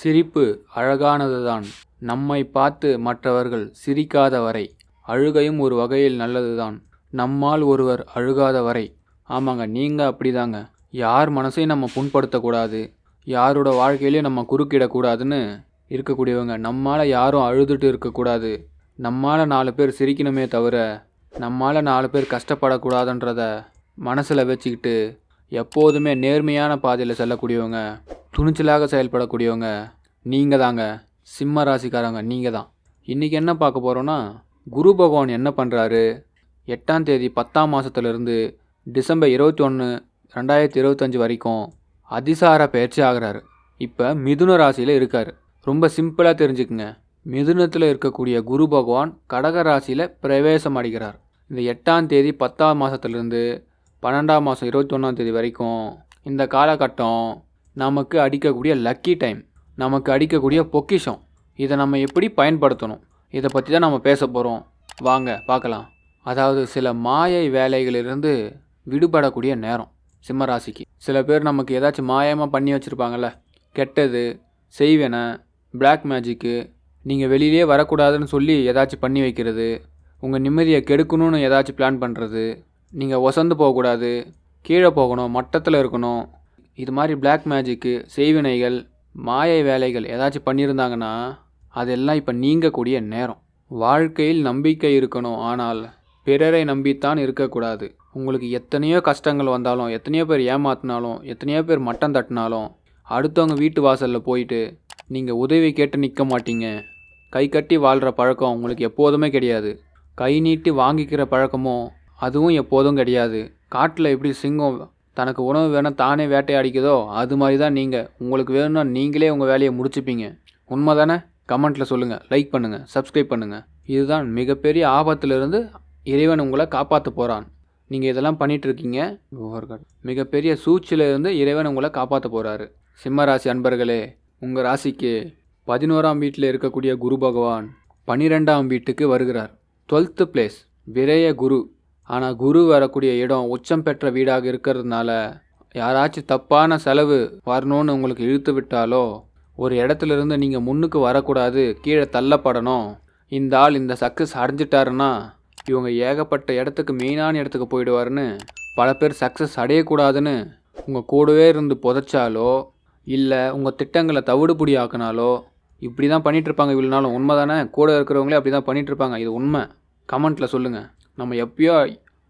சிரிப்பு அழகானதுதான். நம்மை பார்த்து மற்றவர்கள் சிரிக்காத வரை அழுகையும் ஒரு வகையில் நல்லதுதான். நம்மால் ஒருவர் அழுகாத வரை ஆமாங்க நீங்கள் அப்படிதாங்க. யார் மனசையும் நம்ம புண்படுத்தக்கூடாது? யாரோட வாழ்க்கையிலையும் நம்ம குறுக்கிடக்கூடாதுன்னு இருக்கக்கூடியவங்க நம்மால் யாரும் அழுதுட்டு இருக்கக்கூடாது. நம்மால் நாலு பேர் சிரிக்கணுமே தவிர நம்மால் நாலு பேர் கஷ்டப்படக்கூடாதுன்றத மனசில் வச்சுக்கிட்டு எப்போதுமே நேர்மையான பாதையில் செல்லக்கூடியவங்க துணிச்சலாக செயல்படக்கூடியவங்க நீங்கள் தாங்க சிம்ம ராசிக்காரங்க நீங்கள் தான் இன்றைக்கி என்ன பார்க்க போகிறோன்னா குரு பகவான் என்ன பண்ணுறாரு எட்டாம் தேதி பத்தாம் மாதத்துலேருந்து டிசம்பர் இருபத்தி ஒன்று ரெண்டாயிரத்தி இருபத்தஞ்சி வரைக்கும் அதிசார பயிற்சி ஆகிறாரு. இப்போ மிதுன ராசியில் இருக்கார். ரொம்ப சிம்பிளாக தெரிஞ்சுக்குங்க. மிதுனத்தில் இருக்கக்கூடிய குரு பகவான் கடக ராசியில் பிரவேசம் அடைகிறார். இந்த எட்டாம் தேதி பத்தாம் மாதத்துலேருந்து பன்னெண்டாம் மாதம் இருபத்தி ஒன்றாம் தேதி வரைக்கும் இந்த காலகட்டம் நமக்கு அடிக்கக்கூடிய லக்கி டைம் நமக்கு அடிக்கக்கூடிய பொக்கிஷம். இதை நம்ம எப்படி பயன்படுத்தணும்? இதை பற்றி தான் நம்ம பேச போகிறோம் வாங்க பார்க்கலாம். அதாவது சில மாயை வேலைகளிலிருந்து விடுபடக்கூடிய நேரம் சிம்மராசிக்கு. சில பேர் நமக்கு ஏதாச்சும் மாயமாக பண்ணி வச்சுருப்பாங்கல்ல. கெட்டது செய்வன பிளாக் மேஜிக்கு நீங்கள் வெளியிலே வரக்கூடாதுன்னு சொல்லி ஏதாச்சும் பண்ணி வைக்கிறது உங்கள் நிம்மதியை கெடுக்கணும்னு ஏதாச்சும் பிளான் பண்ணுறது நீங்கள் ஒசந்து போகக்கூடாது கீழே போகணும் மட்டத்தில் இருக்கணும். இது மாதிரி பிளாக் மேஜிக்கு செய்வினைகள் மாயை வேலைகள் ஏதாச்சும் பண்ணியிருந்தாங்கன்னா அதெல்லாம் இப்போ நீங்கக்கூடிய நேரம். வாழ்க்கையில் நம்பிக்கை இருக்கணும் ஆனால் பிறரை நம்பித்தான் இருக்கக்கூடாது. உங்களுக்கு எத்தனையோ கஷ்டங்கள் வந்தாலும் எத்தனையோ பேர் ஏமாத்தினாலும் எத்தனையோ பேர் மட்டம் தட்டினாலும் அடுத்தவங்க வீட்டு வாசலில் போயிட்டு நீங்கள் உதவி கேட்டு நிற்க மாட்டீங்க. கை கட்டி வாழ்கிற பழக்கம் உங்களுக்கு எப்போதுமே கிடையாது. கை நீட்டி வாங்கிக்கிற பழக்கமும் அதுவும் எப்போதும் கிடையாது. காட்டில் எப்படி சிங்கம் தனக்கு உணவு வேணும் தானே வேட்டையாடிக்குதோ அது மாதிரி தான் நீங்கள் உங்களுக்கு வேணும்னா நீங்களே உங்கள் வேலையை முடிச்சுப்பீங்க. உண்மை தானே கமெண்ட்டில் சொல்லுங்கள் லைக் பண்ணுங்கள் சப்ஸ்கிரைப் பண்ணுங்கள் இதுதான் மிகப்பெரிய ஆபத்திலிருந்து இறைவன் உங்களை காப்பாற்ற போகிறான் நீங்கள் இதெல்லாம் பண்ணிகிட்ருக்கீங்க இருக்கீங்க. மிகப்பெரிய சூழ்ச்சியிலிருந்து இறைவன் உங்களை காப்பாற்ற போகிறாரு சிம்மராசி அன்பர்களே உங்கள் ராசிக்கு பதினோராம் வீட்டில் இருக்கக்கூடிய குரு பகவான் பன்னிரெண்டாம் வீட்டுக்கு வருகிறார். டுவெல்த்து பிளேஸ் விரய குரு. ஆனால் குரு வரக்கூடிய இடம் உச்சம் பெற்ற வீடாக இருக்கிறதுனால யாராச்சும் தப்பான செலவு வரணும்னு உங்களுக்கு இழுத்து விட்டாலோ ஒரு இடத்துல இருந்து நீங்கள் முன்னுக்கு வரக்கூடாது கீழே தள்ளப்படணும். இந்த ஆள் இந்த சக்ஸஸ் அடைஞ்சிட்டாருன்னா இவங்க ஏகப்பட்ட இடத்துக்கு மெயினான இடத்துக்கு போயிடுவாருன்னு பல பேர் சக்ஸஸ் அடையக்கூடாதுன்னு உங்கள் கூடவே இருந்து புதைச்சாலோ இல்லை உங்கள் திட்டங்களை தவிடுபுடி ஆக்கினாலோ இப்படி தான் பண்ணிகிட்ருப்பாங்க இவ்வளோ நாளும். உண்மை தானே கூட இருக்கிறவங்களே அப்படி தான் பண்ணிகிட்ருப்பாங்க இது உண்மை. கமெண்ட்டில் சொல்லுங்கள் நம்ம எப்பயோ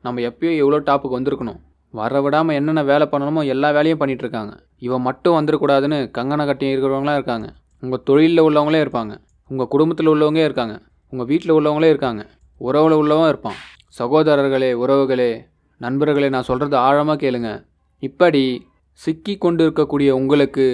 நம்ம எப்பயோ எவ்வளோ டாப்புக்கு வந்திருக்கணும். வர விடாமல் என்னென்ன வேலை பண்ணணுமோ எல்லா வேலையும் பண்ணிகிட்ருக்காங்க இவன் மட்டும் வந்துடக்கூடாதுன்னு கங்கனை கட்டி இருக்கிறவங்களாம் இருக்காங்க. உங்கள் தொழிலில் உள்ளவங்களே இருப்பாங்க. உங்கள் குடும்பத்தில் உள்ளவங்களே இருக்காங்க. உங்கள் வீட்டில் உள்ளவங்களே இருக்காங்க. உறவில் உள்ளவன் இருப்பான். சகோதரர்களே உறவுகளே நண்பர்களே நான் சொல்கிறது ஆழமாக கேளுங்க. இப்படி சிக்கி கொண்டு இருக்கக்கூடிய உங்களுக்கு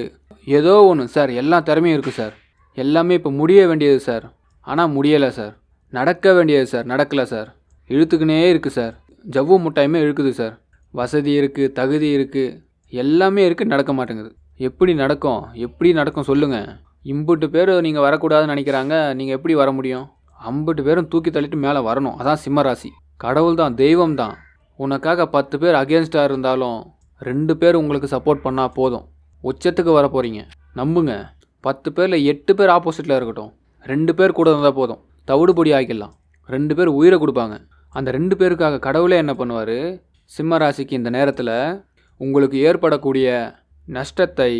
ஏதோ ஒன்று சார் எல்லா திறமையும் இருக்குது சார். எல்லாமே இப்போ முடிய வேண்டியது சார். ஆனால் முடியலை சார். நடக்க வேண்டியது சார். நடக்கலை சார். இழுத்துக்கினே இருக்குது சார். ஜவ்வு முட்டாயுமே இழுக்குது சார். வசதி இருக்குது தகுதி இருக்குது எல்லாமே இருக்குது நடக்க மாட்டேங்குது. எப்படி நடக்கும் எப்படி நடக்கும் சொல்லுங்கள் இம்புட்டு பேர் நீங்கள் வரக்கூடாதுன்னு நினைக்கிறாங்க நீங்கள் எப்படி வர முடியும்? ஐம்பட்டு பேரும் தூக்கி தள்ளிட்டு மேலே வரணும் அதான் சிம்மராசி கடவுள் தான் தெய்வம் தான். உனக்காக பத்து பேர் அகேன்ஸ்டாக இருந்தாலும் ரெண்டு பேர் உங்களுக்கு சப்போர்ட் பண்ணால் போதும். உச்சத்துக்கு வர போகிறீங்க நம்புங்க. பத்து பேரில் எட்டு பேர் ஆப்போசிட்டில் இருக்கட்டும். ரெண்டு பேர் கூட இருந்தால் போதும். தவிடுபொடி ஆக்கிடலாம். ரெண்டு பேர் உயிரை கொடுப்பாங்க. அந்த ரெண்டு பேருக்காக கடவுளே என்ன பண்ணுவார்? சிம்ம ராசிக்கு இந்த நேரத்தில் உங்களுக்கு ஏற்படக்கூடிய நஷ்டத்தை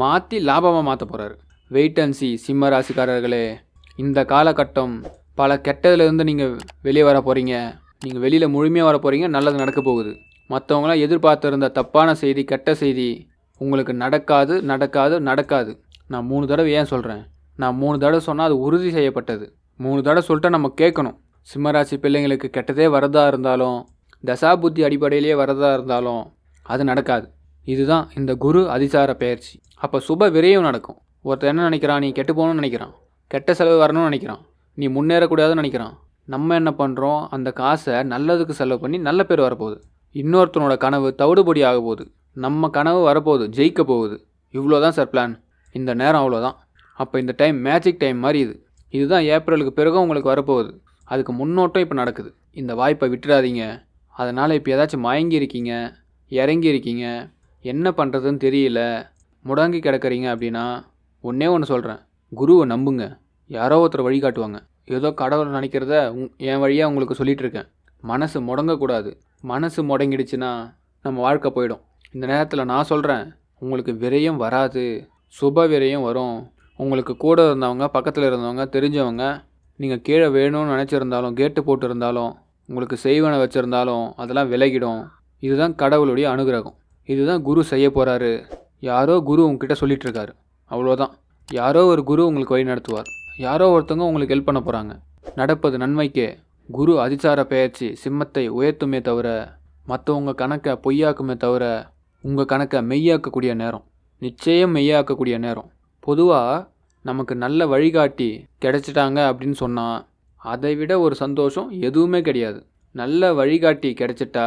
மாற்றி லாபமாக மாற்ற போகிறார் வெயிட் அண்ட் சி சிம்ம ராசிக்காரர்களே இந்த காலகட்டம் பல கெட்டதுலேருந்து நீங்கள் வெளியே வர போகிறீங்க நீங்கள் வெளியில் முழுமையாக வர போகிறீங்க நல்லது நடக்க போகுது. மற்றவங்களாம் எதிர்பார்த்துருந்த தப்பான செய்தி கெட்ட செய்தி உங்களுக்கு நடக்காது நடக்காது நடக்காது. நான் மூணு தடவை ஏன் சொல்கிறேன் நான் மூணு தடவை சொன்னால் அது உறுதி செய்யப்பட்டது. மூணு தடவை சொல்லிட்டு நம்ம கேட்கணும். சிம்மராசி பிள்ளைங்களுக்கு கெட்டதே வரதா இருந்தாலும் தசாபுத்தி அடிப்படையிலேயே வரதா இருந்தாலும் அது நடக்காது. இதுதான் இந்த குரு அதிசார பயிற்சி. அப்போ சுப விரயம் நடக்கும். ஒருத்தர் என்ன நினைக்கிறான்? நீ கெட்டு போகணும்னு நினைக்கிறான். கெட்ட செலவு வரணும்னு நினைக்கிறான். நீ முன்னேறக்கூடாதுன்னு நினைக்கிறான். நம்ம என்ன பண்ணுறோம் அந்த காசை நல்லதுக்கு செலவு பண்ணி நல்ல பேர் வரப்போகுது. இன்னொருத்தனோட கனவு தவிடுபடி ஆக போகுது. நம்ம கனவு வரப்போகுது. ஜெயிக்க போகுது. இவ்வளோ தான் சார் பிளான் இந்த நேரம் அவ்வளோதான். அப்போ இந்த டைம் மேஜிக் டைம் மாதிரி இது. இதுதான் ஏப்ரலுக்கு பிறகு உங்களுக்கு வரப்போகுது. அதுக்கு முன்னோட்டம் இப்போ நடக்குது. இந்த வாய்ப்பை விட்டுறாதீங்க. அதனால் இப்போ ஏதாச்சும் மயங்கி இருக்கீங்க இறங்கி இருக்கீங்க என்ன பண்ணுறதுன்னு தெரியல முடங்கி கிடக்குறீங்க அப்படின்னா ஒன்றே ஒன்று சொல்கிறேன் குருவை நம்புங்க. யாரோ ஒருத்தர் வழிகாட்டுவாங்க ஏதோ கடவுள் நினைக்கிறத உங் என் வழியாக உங்களுக்கு சொல்லிட்டு இருக்கேன். மனசு முடங்கக்கூடாது. மனசு முடங்கிடுச்சுன்னா நம்ம வாழ்க்கை போயிடும். இந்த நேரத்தில் நான் சொல்கிறேன் உங்களுக்கு விரயம் வராது. சுப விரயம் வரும். உங்களுக்கு கூட இருந்தவங்க பக்கத்தில் இருந்தவங்க தெரிஞ்சவங்க நீங்கள் கீழே வேணும்னு நினச்சிருந்தாலும் கேட்டு போட்டிருந்தாலும் உங்களுக்கு செய்வனை வச்சுருந்தாலும் அதெல்லாம் விலகிடும். இதுதான் கடவுளுடைய அனுகிரகம். இதுதான் குரு செய்ய போகிறாரு யாரோ குரு உங்ககிட்ட சொல்லிட்டு இருக்காரு அவ்வளோதான் யாரோ ஒரு குரு உங்களுக்கு வழி நடத்துவார். யாரோ ஒருத்தவங்க உங்களுக்கு ஹெல்ப் பண்ண போகிறாங்க நடப்பது நன்மைக்கே. குரு அதிசார பெயர்ச்சி சிம்மத்தை உயர்த்துமே தவிர மற்றவங்க கணக்கை பொய்யாக்குமே தவிர உங்கள் கணக்கை மெய்யாக்கக்கூடிய நேரம். நிச்சயம் மெய்யாக்கக்கூடிய நேரம். பொதுவாக நமக்கு நல்ல வழிகாட்டி கிடைச்சிட்டாங்க அப்படின்னு சொன்னால் அதை விட ஒரு சந்தோஷம் எதுவுமே கிடையாது. நல்ல வழிகாட்டி கிடைச்சிட்டா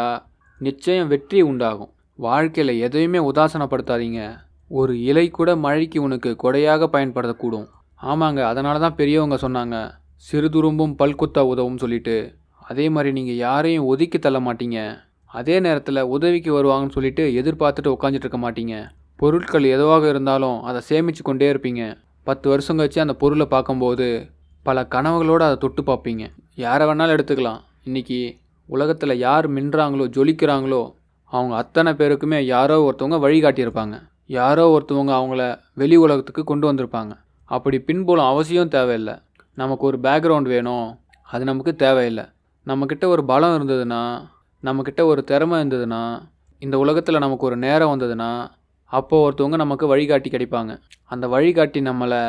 நிச்சயம் வெற்றி உண்டாகும். வாழ்க்கையில் எதையுமே உதாசனப்படுத்தாதீங்க. ஒரு இலை கூட மழைக்கு உனக்கு கொடையாக பயன்படுத்தக்கூடும் ஆமாங்க அதனால தான் பெரியவங்க சொன்னாங்க சிறுதுரும்பும் பல்குத்தா உதவும் சொல்லிட்டு. அதே மாதிரி நீங்கள் யாரையும் ஒதுக்கி தள்ள மாட்டீங்க. அதே நேரத்தில் உதவிக்கு வருவாங்கன்னு சொல்லிட்டு எதிர்பார்த்துட்டு உட்காந்துட்டு இருக்க மாட்டீங்க. பொருட்கள் எதுவாக இருந்தாலும் அதை சேமித்து கொண்டே இருப்பீங்க. பத்து வருஷம் கழிச்சு அந்த பொருளை பார்க்கும்போது பல கனவுகளோடு அதை தொட்டு பார்ப்பீங்க. யாரை வேணாலும் எடுத்துக்கலாம். இன்றைக்கி உலகத்தில் யார் மின்றாங்களோ ஜொலிக்கிறாங்களோ அவங்க அத்தனை பேருக்குமே யாரோ ஒருத்தவங்க வழிகாட்டியிருப்பாங்க யாரோ ஒருத்தவங்க அவங்கள வெளி உலகத்துக்கு கொண்டு வந்திருப்பாங்க. அப்படி பின்புலம் அவசியம் தேவையில்லை. நமக்கு ஒரு பேக்ரவுண்ட் வேணும். அது நமக்கு தேவையில்லை. நம்மக்கிட்ட ஒரு பலம் இருந்ததுன்னா நம்மக்கிட்ட ஒரு திறமை இருந்ததுன்னா இந்த உலகத்தில் நமக்கு ஒரு நேரம் வந்ததுன்னா அப்போது ஒருத்தவங்க நமக்கு வழிகாட்டி கிடைப்பாங்க. அந்த வழிகாட்டி நம்மளை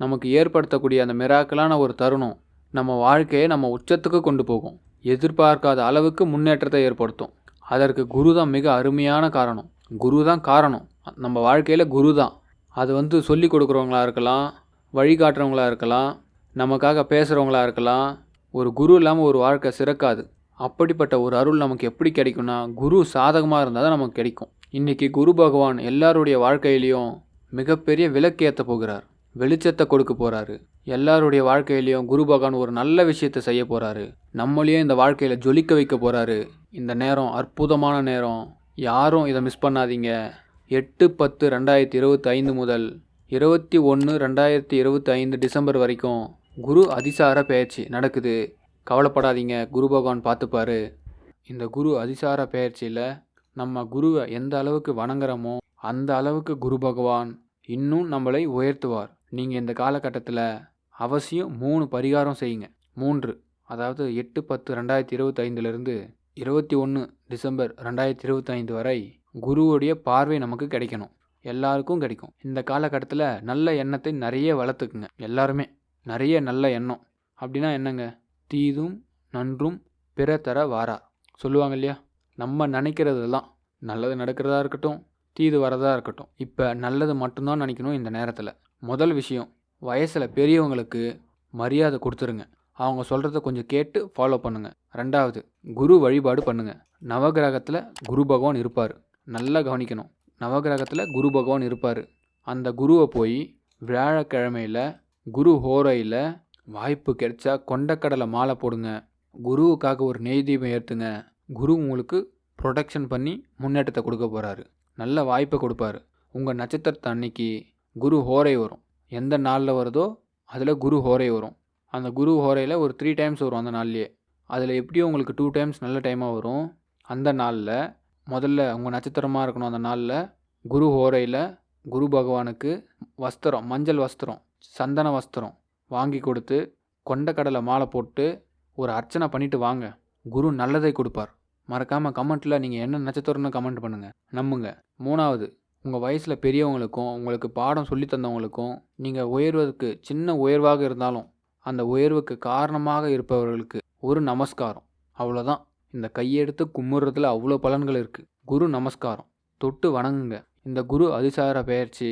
நமக்கு ஏற்படுத்தக்கூடிய அந்த மிராக்கலான ஒரு தருணம் நம்ம வாழ்க்கையை நம்ம உச்சத்துக்கு கொண்டு போகும். எதிர்பார்க்காத அளவுக்கு முன்னேற்றத்தை ஏற்படுத்தும். அதற்கு குரு தான் மிக அருமையான காரணம். குரு தான் காரணம். நம்ம வாழ்க்கையில் குரு தான். அது வந்து சொல்லி கொடுக்குறவங்களா இருக்கலாம் வழிகாட்டுறவங்களா இருக்கலாம் நமக்காக பேசுகிறவங்களா இருக்கலாம். ஒரு குரு இல்லாமல் ஒரு வாழ்க்கை சிறக்காது. அப்படிப்பட்ட ஒரு அருள் நமக்கு எப்படி கிடைக்கும்னா குரு சாதகமாக இருந்தால் தான் நமக்கு கிடைக்கும். இன்றைக்கி குரு பகவான் எல்லாருடைய வாழ்க்கையிலையும் மிகப்பெரிய விளக்கேற்ற போகிறார். வெளிச்சத்தை கொடுக்க போகிறாரு எல்லாருடைய வாழ்க்கையிலையும் குரு பகவான் ஒரு நல்ல விஷயத்தை செய்ய போகிறாரு நம்மளையும் இந்த வாழ்க்கையில் ஜொலிக்க வைக்க போகிறாரு இந்த நேரம் அற்புதமான நேரம். யாரும் இதை மிஸ் பண்ணாதீங்க. எட்டு பத்து ரெண்டாயிரத்தி இருபத்தி ஐந்து முதல் இருபத்தி ஒன்று ரெண்டாயிரத்தி இருபத்தி ஐந்து டிசம்பர் வரைக்கும் குரு அதிசார பயிற்சி நடக்குது. கவலைப்படாதீங்க. குரு பகவான் பார்த்துப்பாரு. இந்த குரு அதிசார பயிற்சியில் நம்ம குருவை எந்த அளவுக்கு வணங்குறோமோ அந்த அளவுக்கு குரு பகவான் இன்னும் நம்மளை உயர்த்துவார். நீங்கள் இந்த காலகட்டத்தில் அவசியம் மூணு பரிகாரம் செய்யுங்க. மூன்று அதாவது எட்டு பத்து ரெண்டாயிரத்தி இருபத்தைந்துலேருந்து இருபத்தி ஒன்று டிசம்பர் ரெண்டாயிரத்தி இருபத்தைந்து வரை குருவுடைய பார்வை நமக்கு கிடைக்கணும். எல்லாருக்கும் கிடைக்கும். இந்த காலகட்டத்தில் நல்ல எண்ணத்தை நிறைய வளர்த்துக்குங்க. எல்லாருமே நிறைய நல்ல எண்ணம். அப்படின்னா என்னங்க? தீதும் நன்றும் பிற தர வாரா. சொல்லுவாங்க இல்லையா? நம்ம நினைக்கிறதெல்லாம் நல்லது நடக்கிறதா இருக்கட்டும் தீது வரதா இருக்கட்டும். இப்போ நல்லது மட்டும்தான் நினைக்கணும் இந்த நேரத்தில். முதல் விஷயம் வயசில் பெரியவங்களுக்கு மரியாதை கொடுத்துருங்க. அவங்க சொல்கிறத கொஞ்சம் கேட்டு ஃபாலோ பண்ணுங்கள் ரெண்டாவது குரு வழிபாடு பண்ணுங்கள் நவகிரகத்தில் குரு பகவான் இருப்பார். நல்லா கவனிக்கணும். நவகிரகத்தில் குரு பகவான் இருப்பார். அந்த குருவை போய் வியாழக்கிழமையில் குரு ஹோரையில் வாய்ப்பு கிடைச்சா கொண்டக்கடலை மாலை போடுங்க. குருவுக்காக ஒரு நெய் தீபம் ஏற்றுங்க குரு உங்களுக்கு ப்ரொடெக்ஷன் பண்ணி முன்னேற்றத்தை கொடுக்க போகிறாரு நல்ல வாய்ப்பை கொடுப்பாரு. உங்கள் நட்சத்திரத்தை அன்னைக்கு குரு ஹோரை வரும். எந்த நாளில் வருதோ அதில் குரு ஹோரை வரும். அந்த குரு ஹோரையில் ஒரு த்ரீ டைம்ஸ் வரும் அந்த நாள்லேயே. அதில் எப்படியும் உங்களுக்கு டூ டைம்ஸ் நல்ல டைமாக வரும். அந்த நாளில் முதல்ல உங்கள் நட்சத்திரமாக இருக்கணும் அந்த நாளில் குரு ஹோரையில் குரு பகவானுக்கு வஸ்திரம் மஞ்சள் வஸ்திரம் சந்தன வஸ்திரம் வாங்கி கொடுத்து கொண்டக்கடலை மாலை போட்டு ஒரு அர்ச்சனை பண்ணிவிட்டு வாங்க. குரு நல்லதை கொடுப்பார். மறக்காமல் கமெண்ட்டில் நீங்கள் என்ன நட்சத்திரம்னு கமெண்ட் பண்ணுங்கள் நம்புங்க. மூணாவது உங்கள் வயசில் பெரியவங்களுக்கும் உங்களுக்கு பாடம் சொல்லி தந்தவங்களுக்கும் நீங்கள் உயர்வதற்கு சின்ன உயர்வாக இருந்தாலும் அந்த உயர்வுக்கு காரணமாக இருப்பவர்களுக்கு ஒரு நமஸ்காரம். அவ்வளோதான் இந்த கையெடுத்து கும்பிட்றதுல அவ்வளோ பலன்கள் இருக்குது குரு நமஸ்காரம். தொட்டு வணங்குங்க. இந்த குரு அதிசார பெயர்ச்சி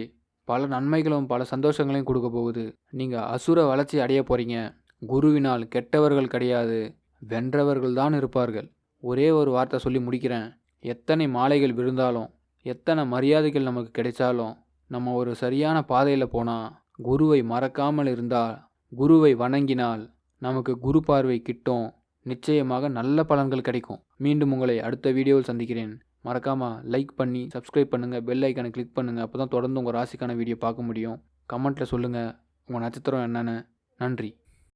பல நன்மைகளும் பல சந்தோஷங்களையும் கொடுக்க போகுது. நீங்கள் அசுர வளர்ச்சி அடைய போகிறீங்க குருவினால் கெட்டவர்கள் கிடையாது. வென்றவர்கள் தான் இருப்பார்கள். ஒரே ஒரு வார்த்தை சொல்லி முடிக்கிறேன். எத்தனை மாலைகள் விழுந்தாலும் எத்தனை மரியாதைகள் நமக்கு கிடைச்சாலும் நம்ம ஒரு சரியான பாதையில் போனால் குருவை மறக்காமல் இருந்தால் குருவை வணங்கினால் நமக்கு குரு பார்வை கிட்டும். நிச்சயமாக நல்ல பலன்கள் கிடைக்கும். மீண்டும் உங்களை அடுத்த வீடியோவில் சந்திக்கிறேன். மறக்காமல் லைக் பண்ணி சப்ஸ்கிரைப் பண்ணுங்கள் பெல் ஐக்கானை கிளிக் பண்ணுங்கள் அப்போ தான் தொடர்ந்து உங்கள் ராசிக்கான வீடியோ பார்க்க முடியும். கமெண்ட்டில் சொல்லுங்கள் உங்கள் நட்சத்திரம் என்னன்னு. நன்றி.